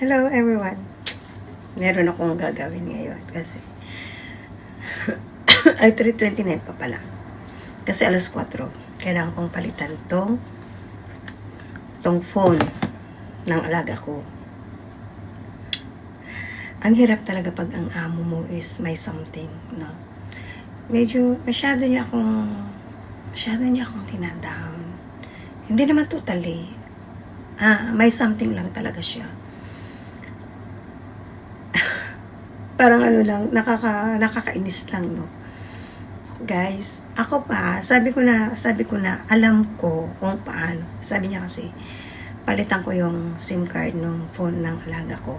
Hello everyone. Meron akong gagawin ngayon kasi ay 3.29 pa pala. Kasi alas 4. Kailangan kong palitan tong tong phone ng alaga ko. Ang hirap talaga pag ang amo mo is may something, no? Medyo masyado niya akong masyado niya akong tinadown. Hindi naman totally. Ah, may something lang talaga siya. Parang ano lang, nakaka, nakakainis lang, no? Guys, ako pa, sabi ko na, sabi ko na, alam ko kung paano. Sabi niya kasi, palitan ko yung SIM card ng phone ng alaga ko.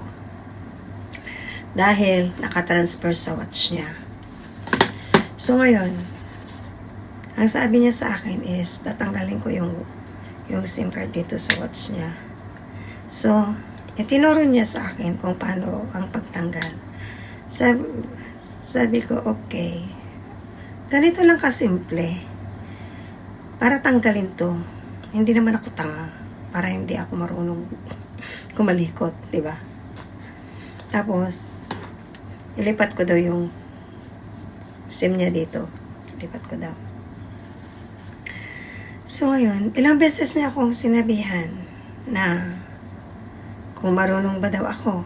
Dahil, nakatransfer sa watch niya. So, ngayon, ang sabi niya sa akin is, tatanggalin ko yung, yung SIM card dito sa watch niya. So, itinuro niya sa akin kung paano ang pagtanggal. Sabi, sabi ko, okay. Ganito lang kasimple. Para tanggalin to, hindi naman ako tanga. Para hindi ako marunong kumalikot, di ba? Tapos, ilipat ko daw yung SIM niya dito. Ilipat ko daw. So, ngayon, ilang beses niya akong sinabihan na kung marunong ba daw ako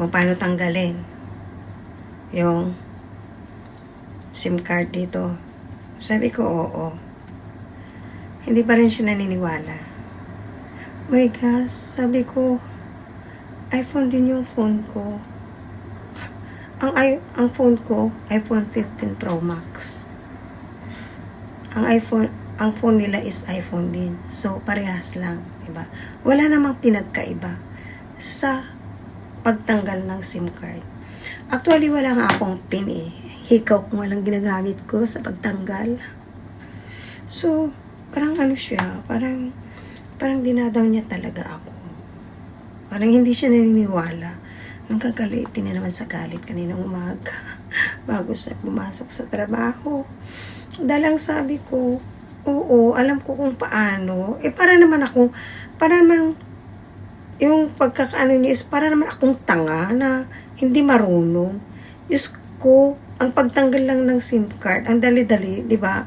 kung paano tanggalin yung SIM card dito. Sabi ko, oo. Hindi pa rin siya naniniwala. My gosh, sabi ko, iPhone din yung phone ko. Ang, i- ang phone ko, iPhone 15 Pro Max. Ang iPhone, ang phone nila is iPhone din. So, parehas lang, diba? Wala namang pinagkaiba sa pagtanggal ng SIM card. Actually, wala nga akong pin eh. Hikaw ko walang ginagamit ko sa pagtanggal. So, parang ano siya, parang, parang dinadaw niya talaga ako. Parang hindi siya naniniwala. Nagkagalitin na naman sa galit kaninang umaga bago siya pumasok sa trabaho. Dahil ang sabi ko, oo, alam ko kung paano. Eh, para naman ako, para naman, yung pagkakaano niya is para naman akong tanga na hindi marunong. Diyos ko, ang pagtanggal lang ng SIM card, ang dali-dali, di ba?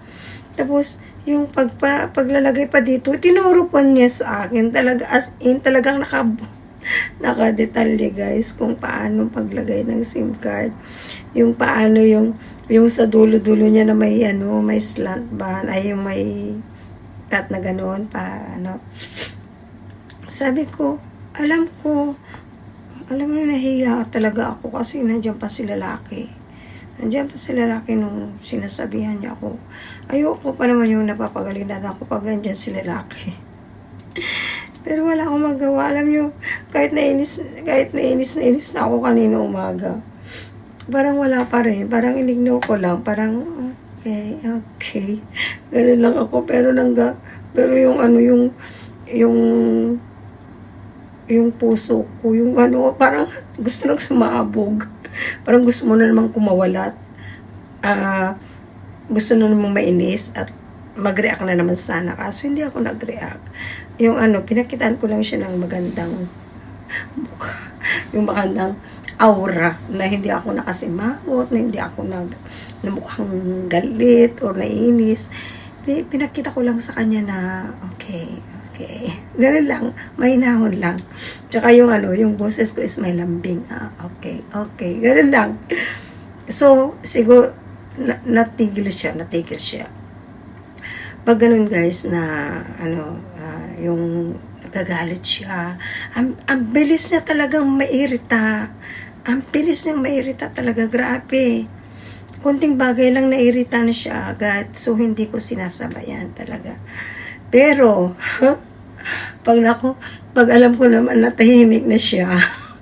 Tapos, yung pagpa, paglalagay pa dito, tinuro pa niya sa akin talaga as in, talagang naka, nakadetalye guys kung paano paglagay ng SIM card. Yung paano yung, yung sa dulo-dulo niya na may ano, may slant ba, ay yung may cut na ganoon pa, ano. Sabi ko, alam ko, alam mo, nahiya talaga ako kasi nandiyan pa si lalaki. Nandiyan pa si lalaki nung sinasabihan niya ako. Ayoko pa naman yung napapagalitan ako pag nandiyan si lalaki. Pero wala akong magawa. Alam niyo, kahit nainis, kahit nainis, nainis na ako kanina umaga. Parang wala pa rin. Parang inignaw ko lang. Parang, okay, okay. Ganun lang ako. Pero nangga, pero yung ano, yung, yung, yung puso ko, yung ano, parang gusto nang sumabog. Parang gusto mo na namang kumawalat. Ah, gusto na namang mainis at mag-react na naman sana. Kaso hindi ako nag-react. Yung ano, pinakitaan ko lang siya ng magandang mukha. Yung magandang aura na hindi ako nakasimangot, na hindi ako nag, na mukhang galit or nainis. Pi- Pinakita ko lang sa kanya na, okay, okay. Ganun lang, may nahon lang. Tsaka yung ano, yung boses ko is may lambing. Ah, okay, okay. Ganun lang. So, siguro, na, natigil siya, natigil siya. Pag ganun guys na, ano, ah, yung nagagalit siya, ang, ang bilis niya talagang mairita. Ang bilis niyang mairita talaga, grabe. Kunting bagay lang nairita na siya agad, so hindi ko sinasabayan talaga. Pero, pag nako, pag alam ko naman na tahimik na siya,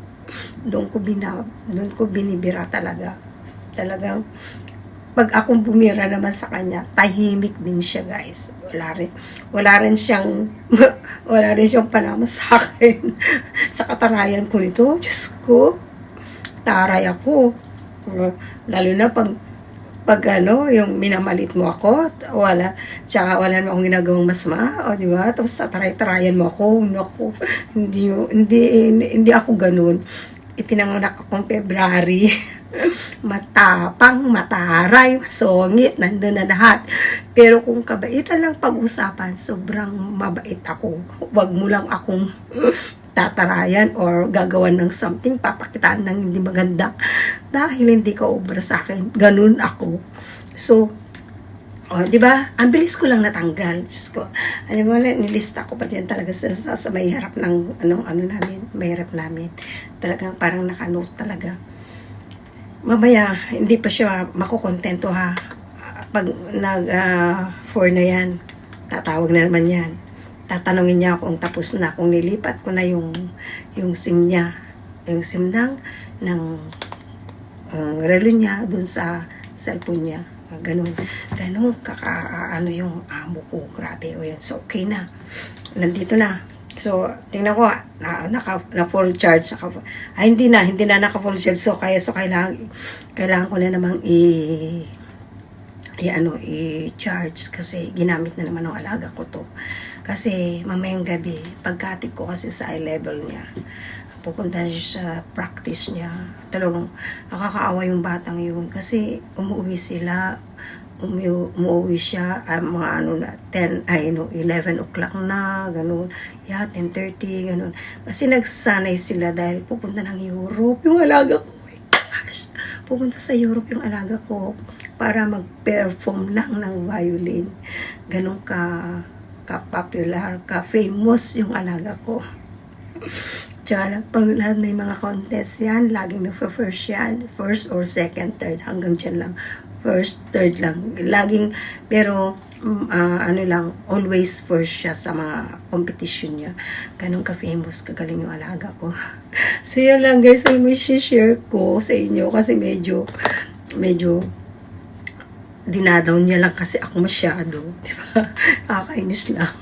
doon ko bina, doon ko binibira talaga. Talagang, pag akong bumira naman sa kanya, tahimik din siya, guys. Wala rin, wala rin siyang, wala rin siyang panama sa akin. sa katarayan ko nito, Diyos ko, taray ako. Lalo na pag, pag ano, yung minamalit mo ako, wala, tsaka wala naman akong ginagawang masama, o di ba? Tapos tataray-tarayan mo ako, naku, hindi, hindi, hindi ako ganun. Ipinanganak akong February. Matapang, mataray, masungit, nandun na lahat. Pero kung kabaitan lang pag-usapan, sobrang mabait ako. Huwag mo lang akong tatarayan or gagawan ng something, papakitaan ng hindi maganda. Dahil hindi ka obra sa akin. Ganun ako. So, Oh, di ba? Ang bilis ko lang natanggal. Diyos ko. Alam mo, nilista ko pa dyan talaga sa, sa, sa may harap ng anong ano namin, may harap namin. Talagang parang nakanote talaga. Mamaya, hindi pa siya makukontento ha. Pag nag ah, four na yan, tatawag na naman yan. Tatanungin niya kung tapos na, kung nilipat ko na yung, yung SIM niya. Yung SIM ng, ng ang relo niya dun sa cellphone niya. Ah, Ganun. Ganun kaka ano yung amo ko. Grabe. O yun. So, okay na. Nandito na. So, tingnan ko, ah, na, naka, na full charge. Saka, ay, hindi na. Hindi na naka full charge. So, kaya, so, kailangan, kailangan ko na namang i, i ano, i-charge kasi ginamit na naman ng alaga ko to. Kasi mamayang gabi, pagkatik ko kasi sa eye level niya, pupunta na siya sa practice niya. Talagang nakakaawa yung batang yun kasi umuwi sila, umi umuwi siya, ah, mga ano na, 10, ay no, 11 o'clock na, ganun. Yeah, 10.30, ganun. Kasi nagsanay sila dahil pupunta ng Europe. Yung alaga ko, my gosh, pupunta sa Europe yung alaga ko para mag-perform lang ng violin. Ganun ka, ka-popular, ka-famous yung alaga ko. Tsaka pag lahat may mga contest yan, laging na-first yan. First or second, third, hanggang dyan lang. First, third lang. Laging, pero ah, ano lang, always first siya sa mga competition niya. Ganun ka-famous, kagaling yung alaga ko. so yun lang guys, ay may share ko sa inyo kasi medyo, medyo, dinadaw niya lang kasi ako masyado. Diba? Nakakainis lang.